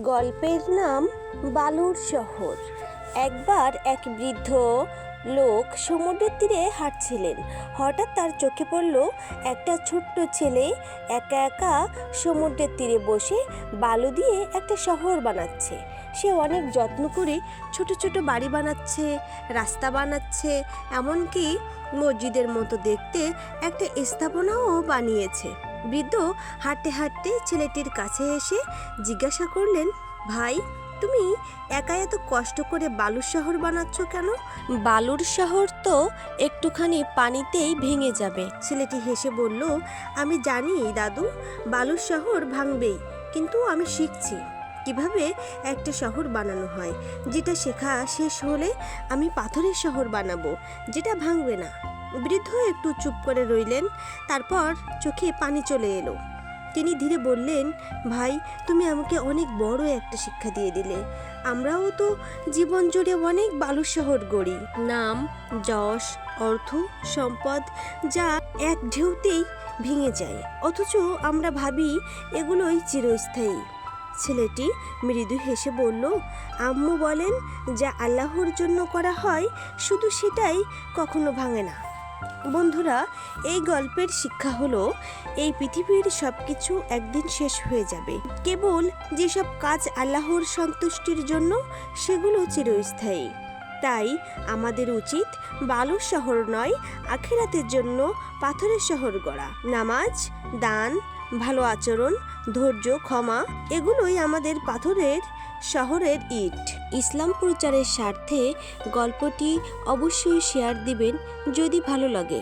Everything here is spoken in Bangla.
গল্পের নাম বালুর শহর। একবার এক বৃদ্ধ লোক সমুদ্রের তীরে হাঁটছিলেন। হঠাৎ তার চোখে পড়ল একটা ছোট্ট ছেলে একা একা সমুদ্রের তীরে বসে বালু দিয়ে একটা শহর বানাচ্ছে। সে অনেক যত্ন করে ছোট ছোট বাড়ি বানাচ্ছে, রাস্তা বানাচ্ছে, এমনকি মসজিদের মতো দেখতে একটা স্থাপনাও বানিয়েছে। বৃদ্ধ হাঁটতে হাঁটতে ছেলেটির কাছে এসে জিজ্ঞাসা করলেন ভাই তুমি একা এত কষ্ট করে বালুর শহর বানাচ্ছ কেন? বালুর শহর তো একটুখানি পানিতেই ভেঙে যাবে। ছেলেটি হেসে বলল আমি জানি দাদু বালুর শহর ভাঙবেই কিন্তু আমি শিখছি। কীভাবে একটা শহর বানানো হয়, যেটা শেখা শেষ হলে আমি পাথরের শহর বানাবো, যেটা ভাঙবে না। বৃদ্ধ একটু চুপ করে রইলেন, তারপর চোখে পানি চলে এলো। তিনি ধীরে বললেন, ভাই, তুমি আমাকে অনেক বড় একটা শিক্ষা দিয়ে দিলে। আমরাও তো জীবন জুড়ে অনেক বালুর শহর গড়ি। নাম, যশ, অর্থ, সম্পদ, যা এক ঢেউতেই ভেঙে যায়। অথচ আমরা ভাবি এগুলোই চিরস্থায়ী। ছেলেটি মৃদু হেসে বলল, আম্মু বলেন, যা আল্লাহর জন্য করা হয়, শুধু সেটাই কখনো ভাঙে না। বন্ধুরা, এই গল্পের শিক্ষা হলো, এই পৃথিবীর সব কিছু একদিন শেষ হয়ে যাবে। কেবল যেসব কাজ আল্লাহর সন্তুষ্টির জন্য, সেগুলো চিরস্থায়ী। তাই আমাদের উচিত বালুর শহর নয়, আখেরাতের জন্য পাথরের শহর গড়া। নামাজ, দান, ভালো আচরণ ধৈর্য, ক্ষমা, এগুলোই আমাদের পাথরের শহরের ইট। ইসলাম প্রচারের স্বার্থে গল্পটি অবশ্যই শেয়ার দিবেন যদি ভালো লাগে।